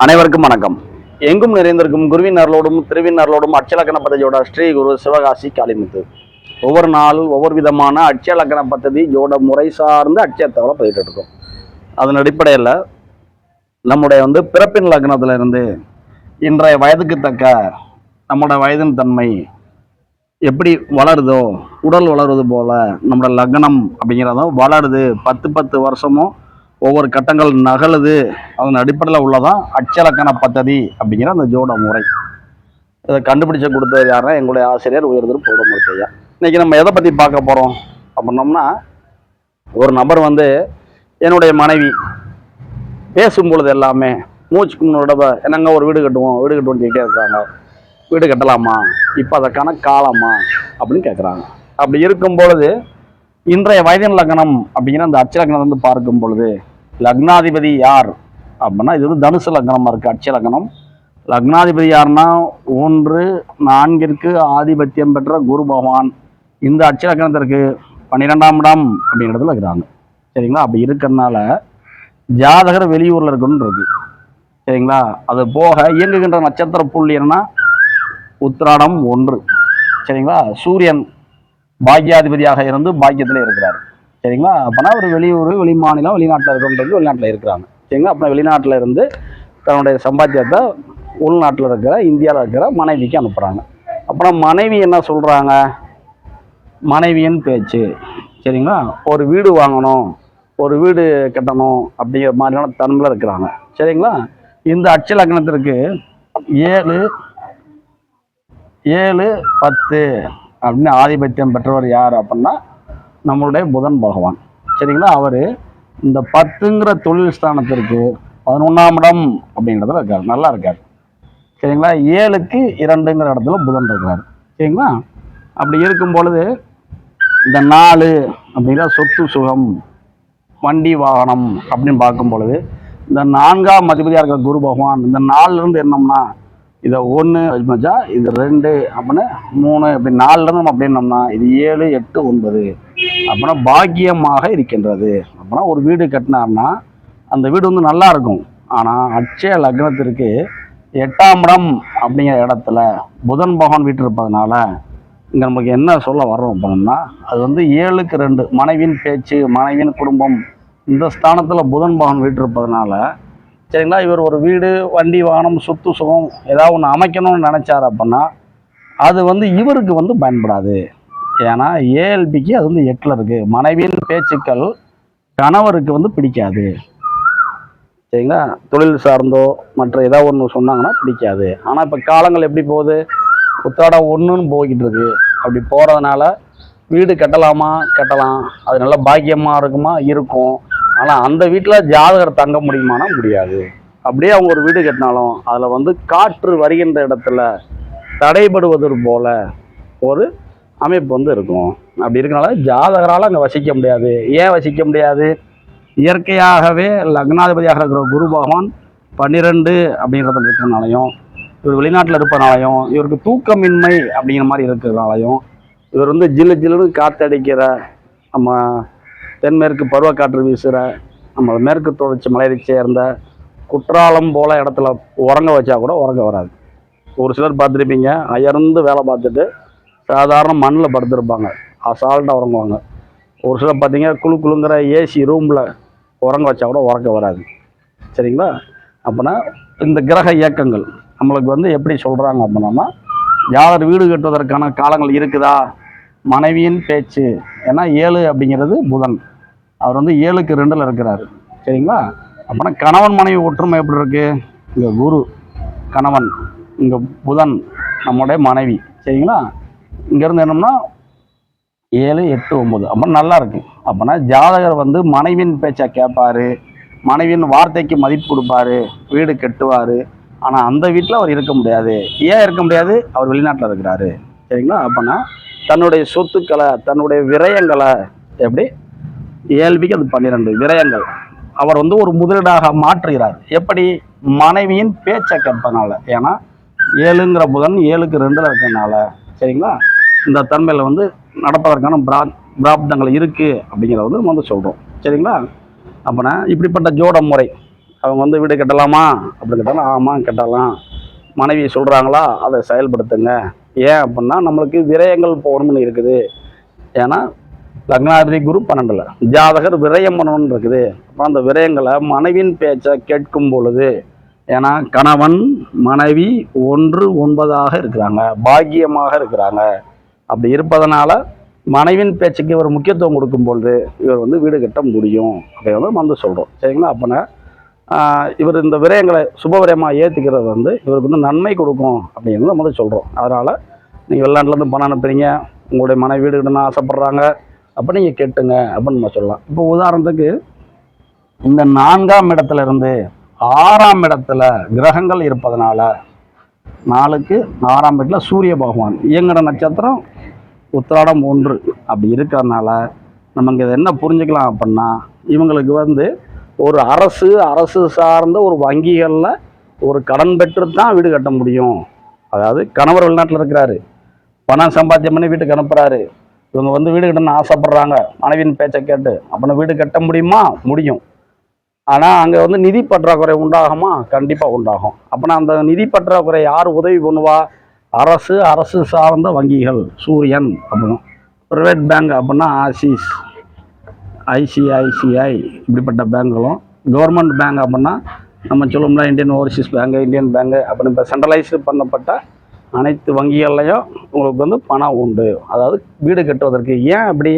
அனைவருக்கும் வணக்கம். எங்கும் நிறைந்திருக்கும் குருவின் அருளோடும் திருவின் அருளோடும் அட்சலக்கண பதவியோட ஸ்ரீ குரு சிவகாசி காளிமுத்து. ஒவ்வொரு நாளும் ஒவ்வொரு விதமான அட்சலக்கண பத்ததி ஜோட முறை சார்ந்து அட்சயத்தவரை பதிட்டு இருக்கோம். அதன் அடிப்படையில் நம்முடைய வந்து பிறப்பின் லக்னத்திலிருந்து இன்றைய வயதுக்கு தக்க நம்மளோட வயதின் தன்மை எப்படி வளருதோ உடல் வளருது போல நம்மளோட லக்னம் அப்படிங்கிறதும் வளருது. பத்து பத்து வருஷமும் ஒவ்வொரு கட்டங்கள் நகலுது. அதன் அடிப்படையில் உள்ளதான் அட்சலக்கண பத்ததி அப்படிங்கிற அந்த ஜோட முறை. இதை கண்டுபிடிச்ச கொடுத்தது யாருன்னா எங்களுடைய ஆசிரியர் உயர்திரு பௌடமூர்த்தி இன்றைக்கி இன்னைக்கு நம்ம எதை பற்றி பார்க்க போகிறோம் அப்படின்னோம்னா ஒரு நபர் வந்து என்னுடைய மனைவி பேசும்பொழுது எல்லாமே மூச்சுக்கு முன்னோட என்னங்க ஒரு வீடு கட்டுவோம் வீடு கட்டுவோம்னு கேட்டே இருக்கிறாங்க வீடு கட்டலாமா? இப்போ அதற்கான காலமா? அப்படின்னு கேட்குறாங்க அப்படி இருக்கும் பொழுது இன்றைய வயதின் லக்னம் அப்படிங்கிற அந்த அட்ச வந்து பார்க்கும் பொழுது லக்னாதிபதி யார் அப்படின்னா இது வந்து தனுசு லக்னமாக இருக்குது அட்ச லக்னம். லக்னாதிபதி யாருன்னா ஒன்று நான்கிற்கு ஆதிபத்தியம் பெற்ற குரு பகவான். இந்த அட்ச லக்னத்திற்கு பன்னிரெண்டாம் இடம் அப்படிங்கிறதுல இருக்கிறாங்க. சரிங்களா? அப்படி இருக்கிறதுனால ஜாதகர் வெளியூரில் இருக்கணும்னு இருக்கு. சரிங்களா? அது போக இயங்குகின்ற நட்சத்திர புள்ளி என்னன்னா உத்திராடம் ஒன்று. சரிங்களா? சூரியன் பாக்கியாதிபதியாக இருந்து பாக்கியத்தில் இருக்கிறார். சரிங்களா? அப்போனா ஒரு வெளியூர் வெளி மாநிலம் வெளிநாட்டில் இருக்கிறவங்க வெளிநாட்டில் இருக்கிறாங்க. சரிங்களா? அப்போ வெளிநாட்டில் இருந்து தன்னுடைய சம்பாத்தியத்தை உள்நாட்டில் இருக்கிற இந்தியாவில் இருக்கிற மனைவிக்கு அனுப்புகிறாங்க அப்புறம் மனைவி என்ன சொல்கிறாங்க மனைவியின் பேச்சு. சரிங்களா? ஒரு வீடு வாங்கணும் ஒரு வீடு கட்டணும் அப்படிங்கிற மாதிரியான தன்மையில் இருக்கிறாங்க. சரிங்களா? இந்த அட்ச லக்னத்திற்கு ஏழு ஏழு பத்து அப்படின்னு ஆதிபத்தியம் பெற்றவர் யார் அப்படின்னா நம்மளுடைய புதன் பகவான். சரிங்களா? அவர் இந்த பத்துங்கிற தொழில் ஸ்தானத்திற்கு பதினொன்றாம் இடம் அப்படிங்கிறதுல இருக்கார். நல்லா இருக்கார். சரிங்களா? ஏழுக்கு இரண்டுங்கிற இடத்துல புதன் இருக்கிறார். சரிங்களா? அப்படி இருக்கும் பொழுது இந்த நாலு அப்படிங்கிற சொத்து சுகம் வண்டி வாகனம் அப்படின்னு பார்க்கும் பொழுது இந்த நான்காம் அதிபதியாக இருக்கிற குரு பகவான் இந்த நாலுலேருந்து என்னம்னா இதை ஒன்று வச்சா இது ரெண்டு அப்படின்னு மூணு அப்படி நாலுலேருந்து நம்ம அப்படின்னோம்னா இது ஏழு எட்டு ஒன்பது. அப்படின்னா பாக்கியமாக இருக்கின்றது. அப்படின்னா ஒரு வீடு கட்டினார்னா அந்த வீடு வந்து நல்லா இருக்கும் ஆனால் அட்சய லக்னத்திற்கு எட்டாம் இடம் அப்படிங்கிற இடத்துல புதன் பகவான் வீட்டு இருப்பதனால இங்கே நமக்கு என்ன சொல்ல வர்றோம் அப்படின்னா அது வந்து ஏழுக்கு ரெண்டு மனைவியின் பேச்சு மனைவியின் குடும்பம் இந்த ஸ்தானத்தில் புதன் பகவான் வீட்டு இருப்பதனால சரிங்களா? இவர் ஒரு வீடு வண்டி வாகனம் சொத்து சுகம் ஏதாவது ஒன்று அமைக்கணும்னு நினச்சார் அப்படின்னா அது வந்து இவருக்கு வந்து பயன்படாது. ஏன்னா ஏஎல்பிக்கு அது வந்து எட்டில் இருக்குது மனைவியின் பேச்சுக்கள் கணவருக்கு வந்து பிடிக்காது. சரிங்களா? தொழில் சார்ந்தோ மற்ற ஏதாவது ஒன்று சொன்னாங்கன்னா பிடிக்காது. ஆனால் இப்போ காலங்கள் எப்படி போகுது? புத்தாடம் ஒன்றுன்னு போய்கிட்டு இருக்கு. அப்படி போகிறதுனால வீடு கட்டலாமா? கட்டலாம். அது நல்லா பாக்கியமாக இருக்குமா? இருக்கும். ஆனால் அந்த வீட்டில் ஜாதகர் தங்க முடியுமானா முடியாது. அப்படியே அவங்க ஒரு வீடு கட்டினாலும் அதில் வந்து காற்று வருகின்ற இடத்துல தடைபடுவது போல ஒரு அமைப்பு வந்து இருக்கும். அப்படி இருக்கனால ஜாதகரால் அங்கே வசிக்க முடியாது. ஏன் வசிக்க முடியாது? இயற்கையாகவே லக்னாதிபதியாக இருக்கிற குரு பகவான் பன்னிரெண்டு அப்படிங்கிறத இருக்கிறனாலையும் இவர் வெளிநாட்டில் இருப்பதனாலையும் இவருக்கு தூக்கமின்மை அப்படிங்கிற மாதிரி இருக்கிறதுனாலையும் இவர் வந்து ஜில்லு ஜில்லுன்னு காத்தடிக்கிற நம்ம தென்மேற்கு பருவக்காற்று வீசுகிற நம்ம மேற்கு தொடர்ச்சி மலையை சேர்ந்த குற்றாலம் போல இடத்துல உறங்க வச்சா கூட உறங்க வராது. ஒரு சிலர் பார்த்துருப்பீங்க அயர்ந்து வேலை பார்த்துட்டு சாதாரண மண்ணில் படுத்துருப்பாங்க. அசால்ட்டாக உறங்குவாங்க. ஒரு சிலர் பார்த்தீங்க குழு குழுங்கிற ஏசி ரூமில் உறங்க வச்சா கூட உறங்க வராது. சரிங்களா? அப்போனா இந்த கிரக இயக்கங்கள் நம்மளுக்கு வந்து எப்படி சொல்கிறாங்க அப்படின்னா யார் வீடு கட்டுவதற்கான காலங்கள் இருக்குதா? மனைவியின் பேச்சு. ஏன்னா ஏழு அப்படிங்கிறது புதன். அவர் வந்து ஏழுக்கு ரெண்டில் இருக்கிறார். சரிங்களா? அப்போனா கணவன் மனைவி ஒற்றுமை எப்படி இருக்குது இங்கே குரு கணவன் இங்கே புதன் நம்முடைய மனைவி. சரிங்களா? இங்கேருந்து என்னம்னா ஏழு எட்டு ஒம்பது அப்போ நல்லா இருக்கு. அப்போனா ஜாதகர் வந்து மனைவியின் பேச்சை கேட்பார். மனைவியின் வார்த்தைக்கு மதிப்பு கொடுப்பாரு. வீடு கட்டுவார். ஆனால் அந்த வீட்டில் அவர் இருக்க முடியாது. ஏன் இருக்க முடியாது? அவர் வெளிநாட்டில் இருக்கிறாரு. சரிங்களா? அப்போனா தன்னுடைய சொத்துக்களை தன்னுடைய விரயங்களை எப்படி? ஏழ்விக்கு அது பன்னிரெண்டு விரயங்கள். அவர் வந்து ஒரு முதலீடாக மாற்றுகிறார். எப்படி? மனைவியின் பேச்சை கேட்பதனால. ஏன்னா ஏழுங்கிற புதன் ஏழுக்கு ரெண்டில் இருக்கிறதுனால சரிங்களா? இந்த தன்மையில் வந்து நடப்பதற்கான பிரா பிராப்தங்கள் இருக்குது அப்படிங்கிறத வந்து நம்ம வந்து சொல்கிறோம் சரிங்களா? அப்போனா இப்படிப்பட்ட ஜோட முறை. அவங்க வந்து வீடு கட்டலாமா? அப்படின்னு கேட்டாலும் ஆமாம் கட்டலாம். மனைவி சொல்கிறாங்களா அதை செயல்படுத்துங்க. ஏன் அப்படின்னா நம்மளுக்கு விரயங்கள் போகணும்னு இருக்குது. ஏன்னா லக்னாதிபதி குரு பன்னெண்டில் ஜாதகர் விரயம் பண்ணணும்னு இருக்குது. அப்போ அந்த விரயங்களை மனைவியின் பேச்சை கேட்கும் பொழுது ஏன்னா கணவன் மனைவி ஒன்று ஒன்பதாக இருக்கிறாங்க பாக்கியமாக இருக்கிறாங்க. அப்படி இருப்பதனால மனைவியின் பேச்சுக்கு இவர் முக்கியத்துவம் கொடுக்கும் பொழுது இவர் வந்து வீடு கட்ட முடியும். அப்படின்னு வந்து சொல்கிறோம் சரிங்களா? அப்போனா இவர் இந்த விரயங்களை சுப விரயமாக ஏற்றுக்கிறது வந்து இவருக்கு வந்து நன்மை கொடுக்கும் அப்படின்னு நம்ம சொல்கிறோம் அதனால் நீங்கள் வெளிநாட்டிலேருந்து பணம் அனுப்புறீங்க உங்களுடைய மனைவி வீடு கட்டணும்னு ஆசைப்பட்றாங்க அப்போ நீங்கள் கேட்டுங்க அப்படின்னு நம்ம சொல்லலாம். இப்போ உதாரணத்துக்கு இந்த நான்காம் இடத்துல இருந்து ஆறாம் இடத்துல கிரகங்கள் இருப்பதனால நாளுக்கு ஆறாம் இடத்துல சூரிய பகவான் இயங்கட நட்சத்திரம் உத்திராடம் ஒன்று. அப்படி இருக்கிறதுனால நமக்கு இதை என்ன புரிஞ்சுக்கலாம் அப்படின்னா இவங்களுக்கு வந்து ஒரு அரசு அரசு சார்ந்த ஒரு வங்கிகளில் ஒரு கடன் பெற்று தான் வீடு கட்ட முடியும். அதாவது கணவர் வெளிநாட்டில் இருக்கிறாரு. பணம் சம்பாத்தியம் பண்ணி வீட்டுக்கு அனுப்புகிறாரு இவங்க வந்து வீடு கட்டணும்னு ஆசைப்படுறாங்க. மனைவியின் பேச்சை கேட்டு அப்படின்னா வீடு கட்ட முடியுமா? முடியும். ஆனால் அங்கே வந்து நிதி பற்றாக்குறை உண்டாகுமா? கண்டிப்பாக உண்டாகும். அப்போனா அந்த நிதி பற்றாக்குறை யார் உதவி பண்ணுவா? அரசு அரசு சார்ந்த வங்கிகள். சூரியன் அப்படின்னு ப்ரைவேட் பேங்க் அப்படின்னா ஆசிஸ். ஐசிஐசிஐ இப்படிப்பட்ட பேங்குகளும். கவர்மெண்ட் பேங்க் அப்படின்னா நம்ம சொல்லுவோம்ல Indian overseas bank Indian bank அப்படின்னு இப்போ சென்ட்ரலைஸ்டு பண்ணப்பட்ட அனைத்து வங்கிகள்லையும் உங்களுக்கு வந்து பணம் உண்டு. அதாவது வீடு கட்டுவதற்கு. ஏன் அப்படி?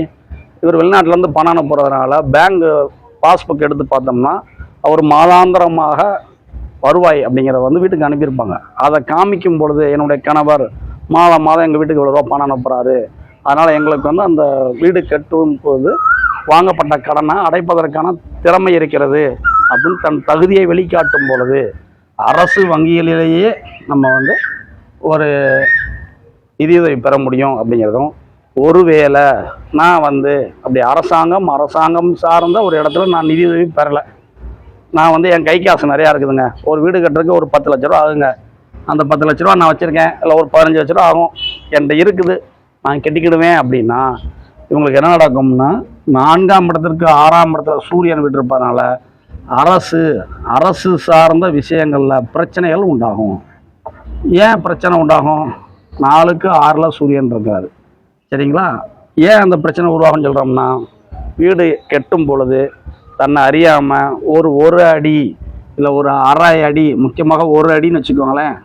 இவர் வெளிநாட்டிலேருந்து பணம் அனுப்புறதுனால பேங்கு பாஸ்புக் எடுத்து பார்த்தோம்னா அவர் மாதாந்திரமாக வருவாய் அப்படிங்கிறத வந்து வீட்டுக்கு அனுப்பியிருப்பாங்க. அதை காமிக்கும் பொழுது என்னுடைய கணவர் மாதம் மாதம் எங்கள் வீட்டுக்கு இவ்வளோ ரூபா பணம் அனுப்புகிறாரு அதனால் எங்களுக்கு வந்து அந்த வீடு கட்டும் போது வாங்கப்பட்ட கடனை அடைப்பதற்கான திறமை இருக்கிறது அப்படின்னு தன் தகுதியை வெளிக்காட்டும் பொழுது அரசு வங்கிகளிலேயே நம்ம வந்து ஒரு நிதியுதவி பெற முடியும் அப்படிங்கிறதும் ஒருவேளை நான் வந்து அப்படி அரசாங்கம் அரசாங்கம் சார்ந்த ஒரு இடத்துல நான் நிதியுதவி பெறலை. நான் வந்து என் கை காசு நிறையா இருக்குதுங்க. ஒரு வீடு கட்டுறதுக்கு ஒரு பத்து லட்ச ரூபா ஆகுங்க. அந்த பத்து லட்ச ரூபா நான் வச்சுருக்கேன். இல்லை ஒரு பதினஞ்சு லட்ச ரூபா ஆகும். என்கிட்ட இருக்குது. நான் கட்டிக்கிடுவேன் அப்படின்னா இவங்களுக்கு என்ன நடக்கும்னா நான்காம் இடத்திற்கு ஆறாம் இடத்துல சூரியன் விட்டிருப்பதனால அரசு அரசு சார்ந்த விஷயங்களில் பிரச்சனைகள் உண்டாகும். ஏன் பிரச்சனை உண்டாகும்? நாலுக்கு ஆறில் சூரியன் இருக்காரு சரிங்களா? ஏன் அந்த பிரச்சனை உருவாகும்னு சொல்கிறோம்னா வீடு கெட்டும் பொழுது தன்னை அறியாமல் ஒரு ஒரு அடி இல்லை ஒரு அரை அடி முக்கியமாக ஒரு அடின்னு வச்சுக்கோங்களேன்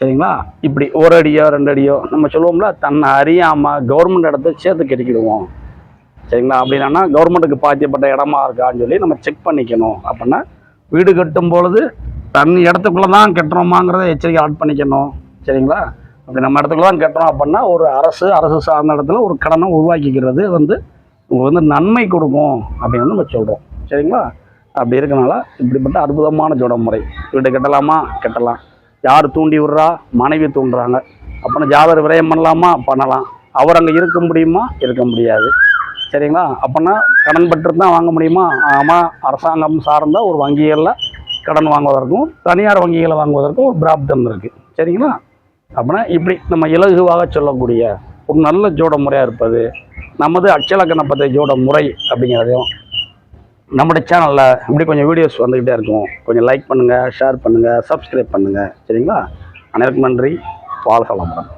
சரிங்களா? இப்படி ஒரு அடியோ ரெண்டு அடியோ நம்ம சொல்லுவோம்ல தன்னை அறியாமல் கவர்மெண்ட் இடத்த சேர்த்து கெட்டிக்கிடுவோம். சரிங்களா? அப்படின்னா கவர்மெண்ட்டுக்கு பாத்தியப்பட்ட இடமா இருக்கான்னு சொல்லி நம்ம செக் பண்ணிக்கணும். அப்படின்னா வீடு கட்டும் பொழுது தன் இடத்துக்குள்ளே தான் கட்டுறோமாங்கிறத எச்சரிக்கை ஆட் பண்ணிக்கணும். சரிங்களா? அப்படி நம்ம இடத்துக்குள்ள தான் கட்டுறோம் அப்படின்னா ஒரு அரசு அரசு சார்ந்த இடத்துல ஒரு கடனை உருவாக்கிக்கிறது வந்து உங்களுக்கு வந்து நன்மை கொடுக்கும் அப்படின்னு நம்ம சொல்கிறோம் சரிங்களா? அப்படி இருக்கனால இப்படிப்பட்ட அற்புதமான ஜோட முறை வீடு கட்டலாமா? கட்டலாம். யார் தூண்டி விடுறா? மனைவி தூண்டுறாங்க. அப்போனா ஜாதக விரயம் பண்ணலாமா? பண்ணலாம். அவர் அங்கே இருக்க முடியுமா? இருக்க முடியாது. சரிங்களா? அப்போனா கடன் பெற்று தான் வாங்க முடியுமா? ஆமாம் அரசாங்கம் சார்ந்த ஒரு வங்கிகளில் கடன் வாங்குவதற்கும் தனியார் வங்கிகளை வாங்குவதற்கும் ஒரு பிராப்தம் இருக்குது சரிங்களா? அப்படின்னா இப்படி நம்ம இலகுவாக சொல்லக்கூடிய ஒரு நல்ல ஜோட முறையாக இருப்பது நமது அச்சலக்கணப்பத்தை ஜோட முறை அப்படிங்கிறதையும் நம்மளோட சேனலில் இப்படி கொஞ்சம் வீடியோஸ் வந்துக்கிட்டே இருக்கும். கொஞ்சம் லைக் பண்ணுங்கள் ஷேர் பண்ணுங்கள் சப்ஸ்கிரைப் பண்ணுங்கள் சரிங்களா? அனைவருக்கும் நன்றி. வாழ்க வளமுடன்.